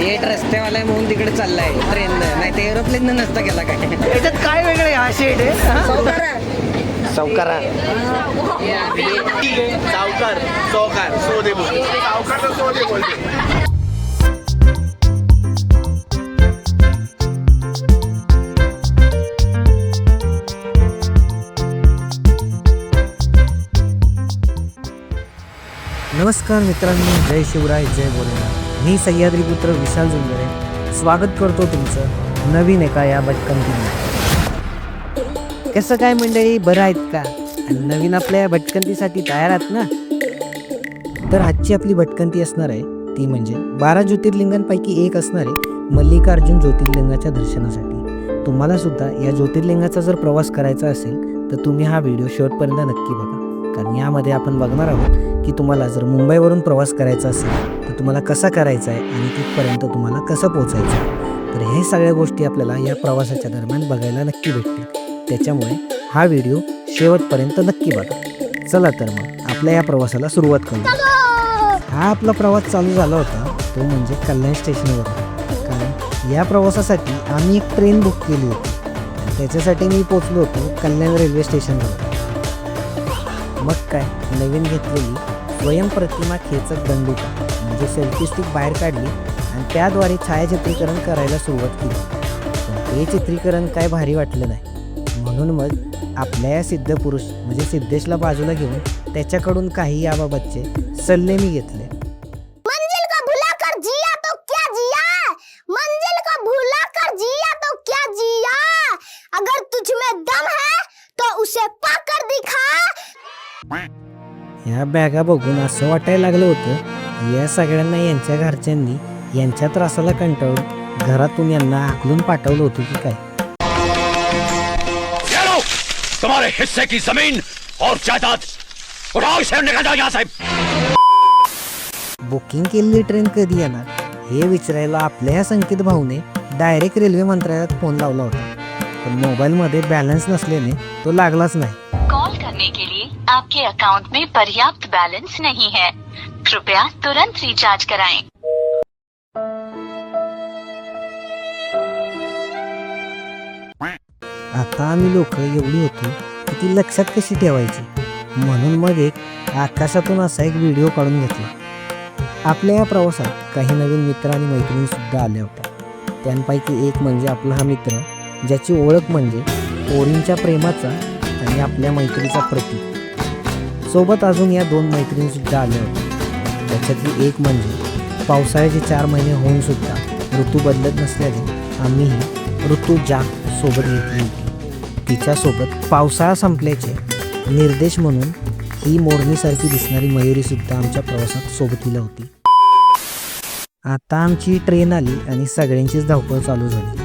शेट रस्त्यावाला आहे म्हणून तिकडे चाललाय ट्रेन नाही तर एरोप्लेन नसता गेला काय? याच्यात काय वेगळं आहे हा शेड आहे. सावकार चौकार सोदे बोलते सावकार सोदे बोलते नमस्कार मित्रांनो जय शिवराय जय बोलेनाथ. मी सह्याद्री पुत्र विशाल जुंगरे स्वागत करतो तुमचं नवीन एका या भटकंतीने कसं काय मंडळी बरं आहेत का? आणि नवीन आपल्या या भटकंतीसाठी तयार आहात ना? तर आजची आपली भटकंती असणार आहे ती म्हणजे बारा ज्योतिर्लिंगांपैकी एक असणारे मल्लिकार्जुन ज्योतिर्लिंगाच्या दर्शनासाठी. तुम्हाला सुद्धा या ज्योतिर्लिंगाचा जर प्रवास करायचा असेल तर तुम्ही हा व्हिडिओ शेवटपर्यंत नक्की बघा. कारण यामध्ये आपण बघणार आहोत की तुम्हाला जर मुंबईवरून प्रवास करायचा असेल तर तुम्हाला कसा करायचा आहे आणि तिथपर्यंत तुम्हाला कसं पोचायचं आहे? तर हे सगळ्या गोष्टी आपल्याला या प्रवासाच्या दरम्यान बघायला नक्की भेटतील. त्याच्यामुळे हा व्हिडिओ शेवटपर्यंत नक्की बघा. चला तर मग आपल्या या प्रवासाला सुरुवात करू. हा आपला प्रवास चालू झाला होता तो म्हणजे कल्याण स्टेशनवर. कारण या प्रवासासाठी आम्ही एक ट्रेन बुक केली होती. त्याच्यासाठी मी पोचलो होतो कल्याण रेल्वे स्टेशनवर. मग काय? नवीन घेतलेली स्वयंप्रतिमा खेचक दंडुका म्हणजे सेल्फी स्टिक बाहेर काढली आणि त्याद्वारे छायाचित्रीकरण करायला सुरुवात केली. पण चित्रीकरण काय भारी वाटलं नाही. म्हणून मग आपल्या या सिद्ध पुरुष म्हणजे सिद्धेशला बाजूला घेऊन त्याच्याकडून काही याबाबतचे सल्ले मी घेतले. ह्या बॅगा बघून असं वाटायला लागलं होतं या सगळ्यांना यांच्या घरच्यांनी यांच्या त्रासाला कंटाळून घरातून यांना आकलून पाठवलं होतं की काय? तुम्हारे हिस्से की जमीन और जायदाद उठाओ इसे और निकल जाओ यहाँ से। बुकिंग केलेली ट्रेन कधी येणार? हे विचारायला आपल्या ह्या संकेत भाऊने डायरेक्ट रेल्वे मंत्रालयात फोन लावला होता. पण मोबाईलमध्ये बॅलन्स नसल्याने तो लागलाच नाही. कॉल करने के लिए आपके अकाउंट में पर्याप्त बैलेंस नहीं है। कृपया तुरंत रिचार्ज कराएं। आता आम्ही लोक एवढी होतो की ती लक्षात कशी ठेवायची? म्हणून मग एक आकाशातून असा एक व्हिडिओ काढून घेतला. आपल्या या प्रवासात काही नवीन मित्र आणि मैत्रिणी सुद्धा आल्या होत्या. त्यांपैकी एक म्हणजे आपला हा मित्र ज्याची ओळख म्हणजे पोरींच्या प्रेमाचा आणि आपल्या मैत्रीचा प्रतीक. सोबत अजून या दोन मैत्रिणीसुद्धा आल्या होत्या. त्याच्यातली एक म्हणजे पावसाळ्याचे चार महिने होऊन सुद्धा ऋतू बदलत नसल्याने आम्हीही ऋतू जा सोबत घेतली होती तिच्यासोबत पावसाळा संपल्याचे निर्देश म्हणून ही मोरणीसारखी दिसणारी मयुरीसुद्धा आमच्या प्रवासात सोबतीला होती. आता आमची ट्रेन आली आणि सगळ्यांचीच धावपळ चालू झाली.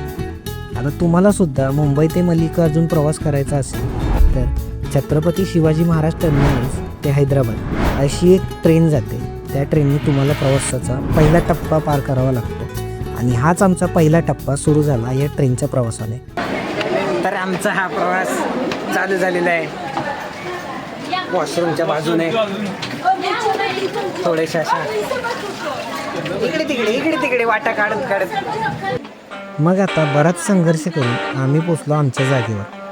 आता तुम्हाला सुद्धा मुंबई ते मल्लिकार्जुन प्रवास करायचा असेल तर छत्रपती शिवाजी महाराज टर्मिनस ते हैदराबाद. अशी एक ट्रेन जाते. त्या ट्रेनने तुम्हाला प्रवासाचा पहिला टप्पा पार करावा लागतो. आणि हाच आमचा पहिला टप्पा सुरू झाला या ट्रेनच्या प्रवासाने. तर आमचा हा प्रवास चालू झालेला आहे. वॉशरूमच्या बाजूने. थोडेशा अशा. इकडे तिकडे इकडे तिकडे वाटा काढत काढत. मग आता बराच संघर्ष करून आम्ही पोचलो आमच्या जागेवर.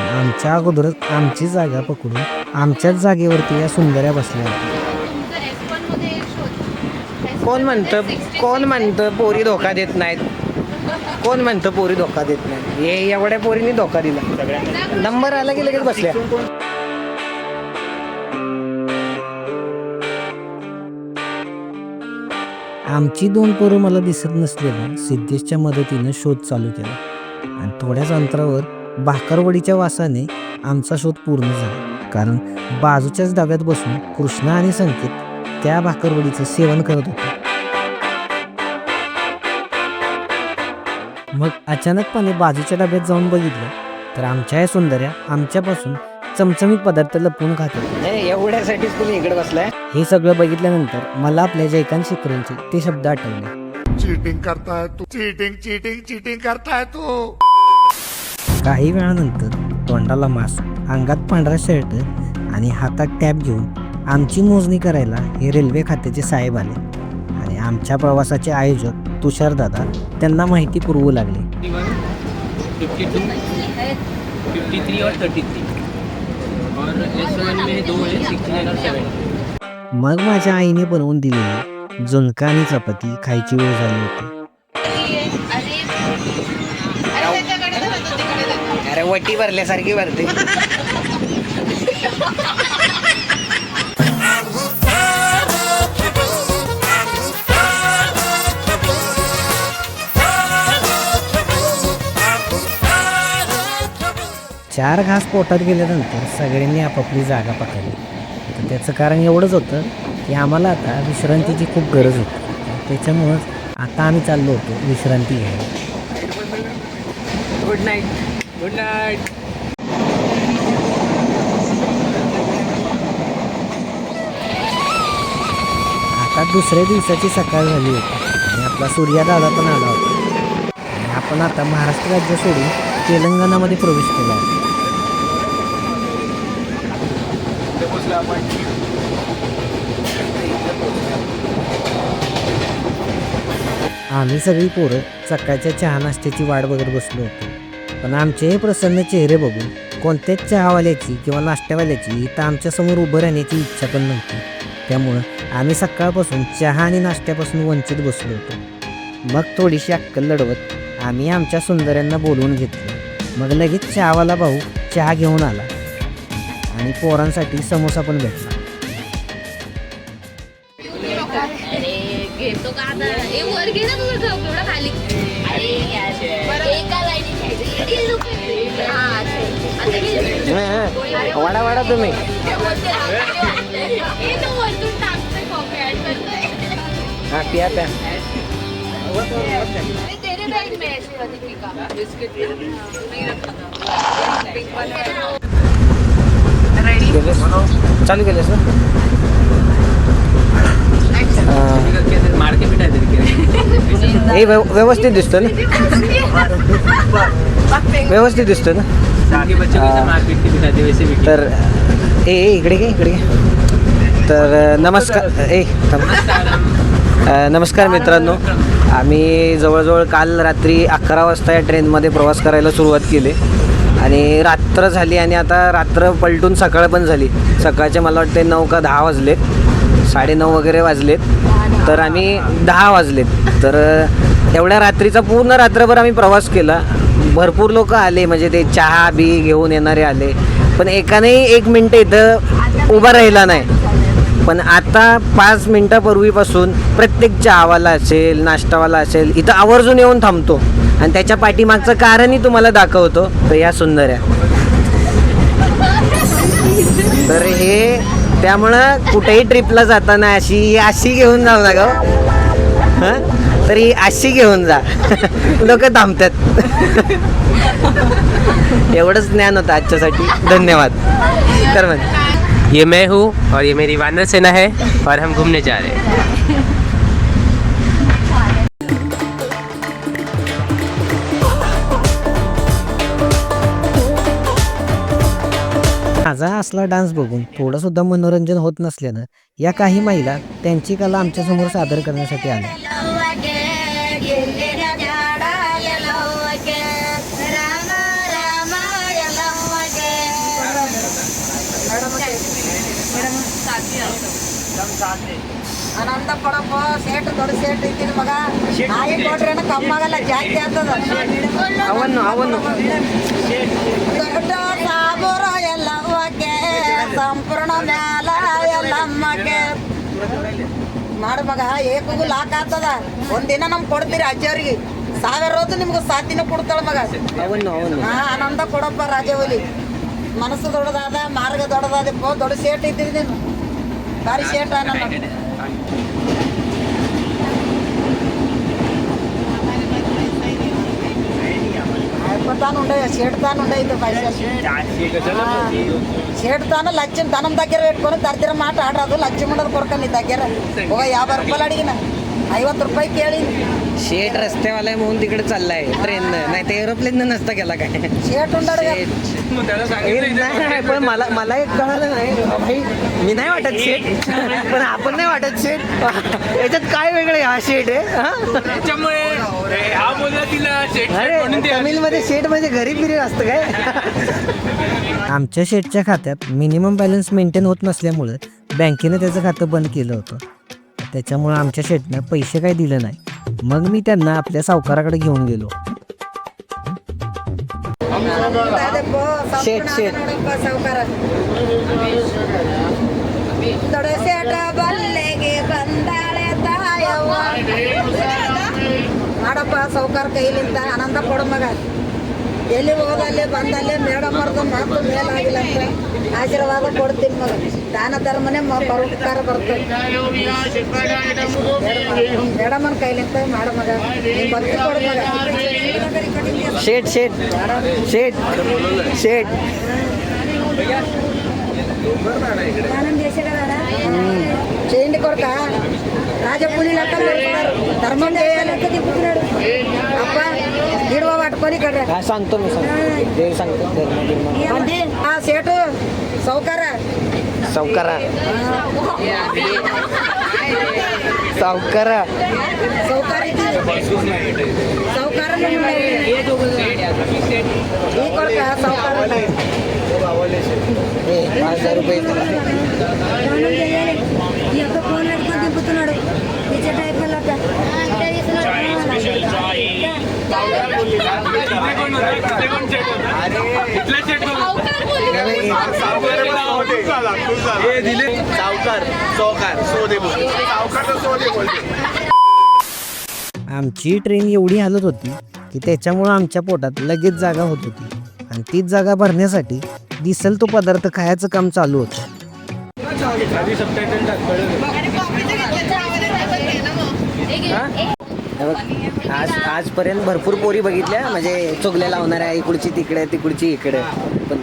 आमच्या अगोदरच आमची जागा पकडून आमच्याच जागेवरती या सुंदर्या बसल्या होत्या. कोण म्हणतं कोण म्हणतं पोरी धोका देत नाहीत? कोण म्हणतं पोरी धोका देत नाहीत? हे एवढ्या पोरीने धोका दिला. नंबर आला की लगेच बसल्या. आमची दोन पोरं मला दिसत नसलेल्या सिद्धेशच्या मदतीनं शोध चालू केला. आणि थोड्याच अंतरावर भाकरवडीच्या वासाने आमचा शोध पूर्ण झाला. कारण बाजूच्याच डब्यात बसून कृष्णा आणि संकेत त्या भाकरवडीचं सेवन करत होते. मग अचानकपणे बाजूच्या डब्यात जाऊन बघितलं तर आमच्या या सुंदर्या आमच्यापासून चमचमीत पदार्थ लपवून खात होत्या. हे एवढ्यासाठीच तुम्ही इकडे बसलाय? हे सगळं बघितल्यानंतर मला आपल्या जयकांत शिकरेंचे ते शब्द आठवले. चीटिंग करता है तू. चीटिंग चीटिंग चीटिंग करता है तू. काही वेळानंतर तोंडाला मास्क अंगात पांढरा शर्ट आणि हातात टॅब घेऊन आमची मोजणी करायला हे रेल्वे खात्याचे साहेब आले. आणि आमच्या प्रवासाचे आयोजक तुषार दादा त्यांना माहिती पुरवू लागले. फिफ्टी टू फिफ्टी थ्री और थर्टी थ्री और एस में दो है नाइन और सेवन मग माझ्या आईने बनवून दिलेली झुणका आणि चपाती खायची वेळ झाली होती. वटी भरल्यासारखी भरते. चार घास पोटात गेल्यानंतर सगळ्यांनी आपापली जागा पकडली. तर त्याचं कारण एवढंच होतं की आम्हाला आता विश्रांतीची खूप गरज होती. त्याच्यामुळंच आता आम्ही चाललो होतो विश्रांती घ्यायला. गुड नाईट गुड नाईट आता दुसऱ्या दिवसाची सकाळ झाली होती. आणि आपला सूर्यादादा पण आला होता. आणि आपण आता महाराष्ट्र राज्य सोडून तेलंगणामध्ये प्रवेश केला होता आम्ही सगळी पोरं सकाळच्या चहा नाश्त्याची वाट बघत बसलो होतो. पण आमचे हे प्रसन्न चेहरे बघून कोणत्याच चहावाल्याची किंवा नाश्त्यावाल्याची इथं आमच्यासमोर उभं राहण्याची इच्छा पण नव्हती. त्यामुळं आम्ही सकाळपासून चहा आणि नाश्त्यापासून वंचित बसलो होतो. मग थोडीशी अक्कल लढवत आम्ही आमच्या सुंदर्यांना बोलवून घेतलं. मग लगेच चहावाला भाऊ चहा घेऊन आला आणि पोरांसाठी समोसा पण भेटला. घेतो का वाडा वाडा तुम्ही. हे पिया प्या. अरे तेरे बॅग हे व्यव- व्यवस्थित दिसतो ना? व्यवस्थित दिसतो ना? तर ए ए, इकडे घे इकडे घे. तर नमस्कार ए नमस्कार मित्रांनो. आम्ही जवळजवळ काल रात्री अकरा वाजता या ट्रेनमध्ये प्रवास करायला सुरुवात केली. आणि रात्र झाली आणि आता रात्र पलटून सकाळ पण झाली. सकाळचे मला वाटते नऊ का दहा वाजलेत साडेनऊ वगैरे वाजलेत. तर आम्ही दहा वाजलेत. तर एवढ्या रात्रीचा पूर्ण रात्रभर आम्ही प्रवास केला. भरपूर लोक आले म्हणजे ते चहा बी घेऊन येणारे आले. पण एकानेही एक मिनटं इथं उभा राहिला नाही. पण आता पाच मिनटापूर्वीपासून प्रत्येक चहावाला असेल नाश्तावाला असेल इथं आवर्जून येऊन थांबतो. आणि त्याच्या पाठीमागचं कारणही तुम्हाला दाखवतो. तर या सुंदर आहे तर हे त्यामुळं कुठेही ट्रिपला जाताना अशी ही अशी घेऊन जाऊ नका हो. हं? अशी घेऊन जा. लोक थांबतात. एवढंच ज्ञान होतं आजच्यासाठी. धन्यवाद. तर मग. ये मैं हूँ और ये मेरी वानर सेना है और हम घूमने जा रहे हैं. माझा असला डान्स बघून थोडं सुद्धा मनोरंजन होत नसल्यानं या काही महिला त्यांची कला आमच्यासमोर सादर करण्यासाठी आल्या ಆನಂದ ಪಡಪ್ಪ ಸೇಟ್ ದೊಡ್ಡ ಸೇಟ್ ಇದ್ದೀನಿ ಮಗ ನಾಯಿ ಕೊಟ್ರೇನ ಕಮ್ಮಾಗಲ್ಲ ಜಾಸ್ತಿ ಆಗ್ತದ ಅವನ್ನು ಅವನ್ನು ದೊಡ್ಡ ಸಾಬೂರ ಎಲ್ಲವ್ವಗೆ ಸಂಪೂರ್ಣ ಮ್ಯಾಲ ಎಲ್ಲಮ್ಮಕ್ಕೆ ಮಾಡು ಮಗ ಏಕಗೂ ಲಾಕ್ ಆಗ್ತದ? ಒಂದಿನ ನಮ್ಗೆ ಕೊಡ್ತೀರಿ ಅಜ್ಜಿಯವ್ರಿಗೆ. ಸಾವಿರ ಹೊತ್ತು ನಿಮ್ಗೆ ಸಾತ್ ದಿನ ಕೊಡ್ತಾಳ ಮಗ. ಹಾ ಆನಂದ ಕೊಡಪ್ಪ ರಾಜವಲಿ. ಮನಸ್ಸು ದೊಡ್ಡದಾದ ಮಾರ್ಗ ದೊಡ್ಡದಾದಪ್ಪ ದೊಡ್ಡ ಸೇಟ್ ಇದ್ದೀರಿ ನೀನು. ಭಾರಿ ಸೇಟ್ ನನ್ನ ఉండే చేడుతాను ఉండే పైసలు? చేడుతాను లక్ష్యం ధనం దగ్గర పెట్టుకొని దరిద్ర మాట ఆడరాదు. లక్ష్యం ఉండదు కొరక నీ దగ్గర. ఒక యాభై రూపాయలు అడిగిన. ಐವತ್ತು ರೂಪಾಯಿ ಕೇಳಿ शेट रस्त्यावाला आहे म्हणून तिकडे चाललाय ट्रेननं नाही तर एरोप्लेननं नसता गेला काय शेट उंडाडवे ए, नाही, नाही, पण मला मला एक कळालं नाही भाई मी नाही वाटत शेट पण आपण नाही वाटत शेट याच्यात काय वेगळं आहे हा शेट आहे हा? त्याच्यामुळे हा बोलला तिला शेट अरे तमिळमध्ये शेट म्हणजे घरी फिरी असतं काय आमच्या शेटच्या खात्यात मिनिमम बॅलन्स मेंटेन होत नसल्यामुळं बँकेने त्याचं खातं बंद केलं होतं त्याच्यामुळं आमच्या शेटनं पैसे काही दिले नाही मग मी त्यांना आपल्या सावकाराकडे घेऊन गेलो शेट, शेट. ಸಾವುಕಾರ ದೊಡ್ಡ ಸೇಟ ಬಲ್ಲೆಗೆ ಬಂದಾಳೆ ತಾಯವ್ವ ಮಾಡಪ್ಪ ಸೌಕಾರ ಕೈಲಿಂದ ಆನಂದ ಕೊಡು ಮಗ ಎಲ್ಲಿ ಹೋದಲ್ಲೇ ಬಂದಲ್ಲೇ ಮೇಡಮ್ ಮಾತು ಮೇಲಾಗಿಲ್ಲ ಅಂತ ಆಶೀರ್ವಾದ ಕೊಡ್ತೀನಿ ಮಗ. ದಾನ ಧರ್ಮನೇ ಪರೋಪಕಾರ ಬರ್ತದೆ ಮೇಡಮನ ಕೈಲಿಂತ ಮಾಡೋ ಮಗ. ಭಕ್ತಿ ಕೊಡು ಮಗ. ಶೇಟ್ ಶೇಟ್. ಶೇಟ್. ಶೇಟ್. చేయండి కొరక రాజపులి లెక్కలు ధర్మం ಅಪ್ಪ అప్ప कोणी कडे काय सांगतो मी सांगतो. देव सांगतो धर्म बिर्म म्हणजे हा सेठ सावकार. सावकारा. सावकारा. सावकार सावकार सावकार ए, पाच हजार रुपये सावकार चौकार सोदे बोलते सावकार तर सोदे बोलते आमची ट्रेन एवढी हालत होती की त्याच्यामुळं आमच्या पोटात लगेच जागा होत होती. आणि तीच जागा भरण्यासाठी दिसल तो पदार्थ खायचं काम चालू होतं. आज आजपर्यंत भरपूर पोरी बघितल्या म्हणजे चुगल्या लावणाऱ्या इकडची तिकडे तिकडची इकडे. पण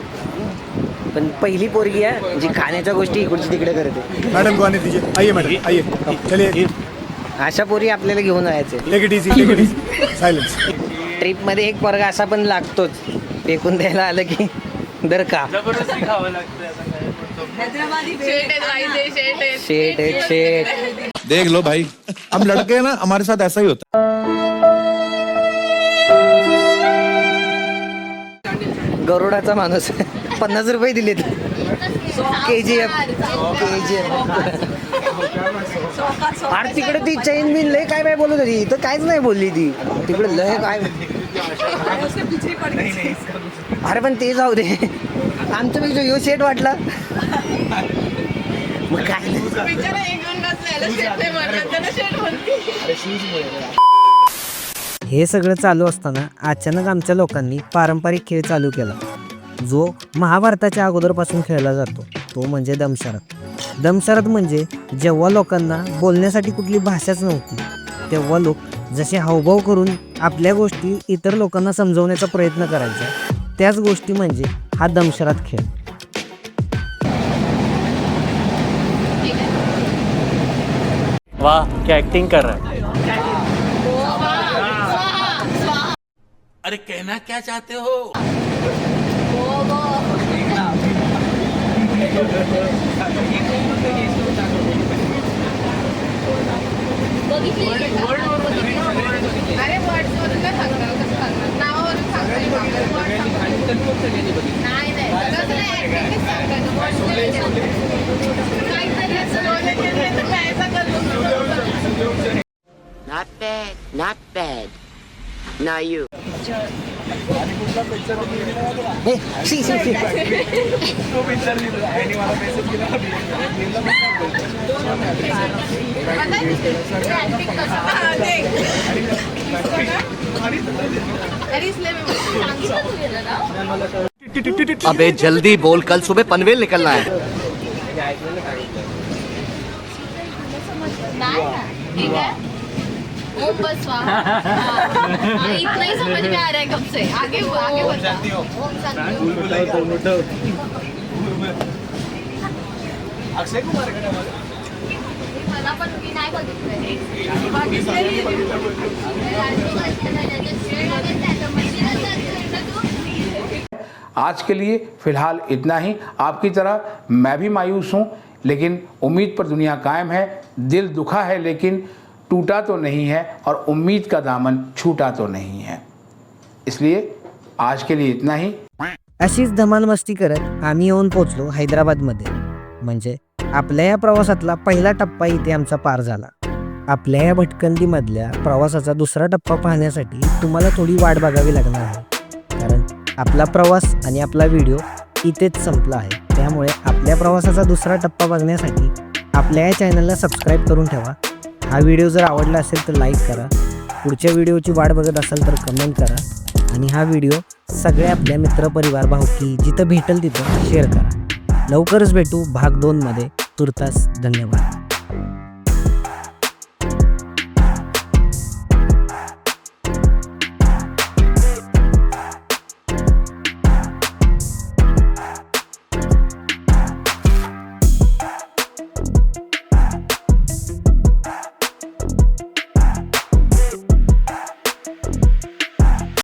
पण पहिली पोरगी आहे जी खाण्याच्या गोष्टी इकडची तिकडे करते. मैडम को आने दीजिए आइए मैडम. आइए अब चलिए अशा पोरी आपल्याला घेऊन जायचे. Take it easy take it easy silence ट्रिपमध्ये एक वर्ग असा पण लागतोच. फेकून द्यायला आलं की दर का. शेट आहे, शेट देख लो भाई हम लड़के हैं ना हमारे साथ ऐसा ही होता है। गरुडाचा माणूस पन्नास रुपये दिलेत. के जी एफ के जी एफ अरे तिकडे ती चैन बिन लय काय काय बोलत होती. इथं काहीच नाही बोलली ती. तिकडे लय काय अरे पण ते जाऊ दे. आमच्यापेक्षा यो शेट वाटला. मग काय? हे सगळं चालू असताना अचानक आमच्या लोकांनी पारंपरिक खेळ चालू केला. जो महाभारताच्या अगोदरपासून खेळला जातो तो म्हणजे दमशरत दमशरत म्हणजे जेव्हा लोकांना बोलण्यासाठी कुठली भाषाच नव्हती तेव्हा लोक जसे हावभाव करून आपल्या गोष्टी इतर लोकांना समजवण्याचा प्रयत्न करायचे त्याच गोष्टी म्हणजे हा दमशरात खेळ. वाह क्या एक्टिंग कर रहा है अरे कहना क्या चाहते हो अरे Not bad, not bad. Now you. हे, शी, शी, शी. Acting कसं? हा, ते. अरे इसलिए मैं बोलती हूँ. सांगितलं तू गेलं ना? अबे जल्दी बोल कल सुबह पनवेल निकलना है नहीं ना ठीक है? ओम बस स्वाहा हाँ, इतना ही समझ में आ रहा है कब से। आगे आगे बता। ओम शांति ओम। अक्षय कुमार मला पण मी नाही बघितलंय. आज के लिए फ़िलहाल इतना ही। आपकी तरह मैं भी मायूस हूँ लेकिन उम्मीद पर दुनिया कायम है। दिल दुखा है लेकिन टूटा तो नहीं है और उम्मीद का दामन छूटा तो नहीं है। इसलिए आज के लिए इतना ही। अशीच धमाल मस्ती करत आम्ही येऊन पोचलो हैदराबादमध्ये. म्हणजे आपल्या या प्रवासातला पहिला टप्पा इथे आमचा पार झाला. आपल्या या भटकंतीमधल्या प्रवासाचा दुसरा टप्पा पाहण्यासाठी तुम्हाला थोडी वाट बघावी लागणार आहे. कारण आपला प्रवास आणि आपला व्हिडिओ इथेच संपला आहे. त्यामुळे आपल्या प्रवासाचा दुसरा टप्पा बघण्यासाठी आपल्या या चॅनलला सबस्क्राईब करून ठेवा. हा व्हिडिओ जर आवडला असेल तर लाईक करा. पुढच्या व्हिडिओची वाट बघत असाल तर कमेंट करा. आणि हा व्हिडिओ सगळे आपल्या मित्रपरिवार भाऊकी जिथं भेटेल तिथं शेअर करा. लवकरच भेटू भाग दोनमध्ये. तुर्तास धन्यवाद.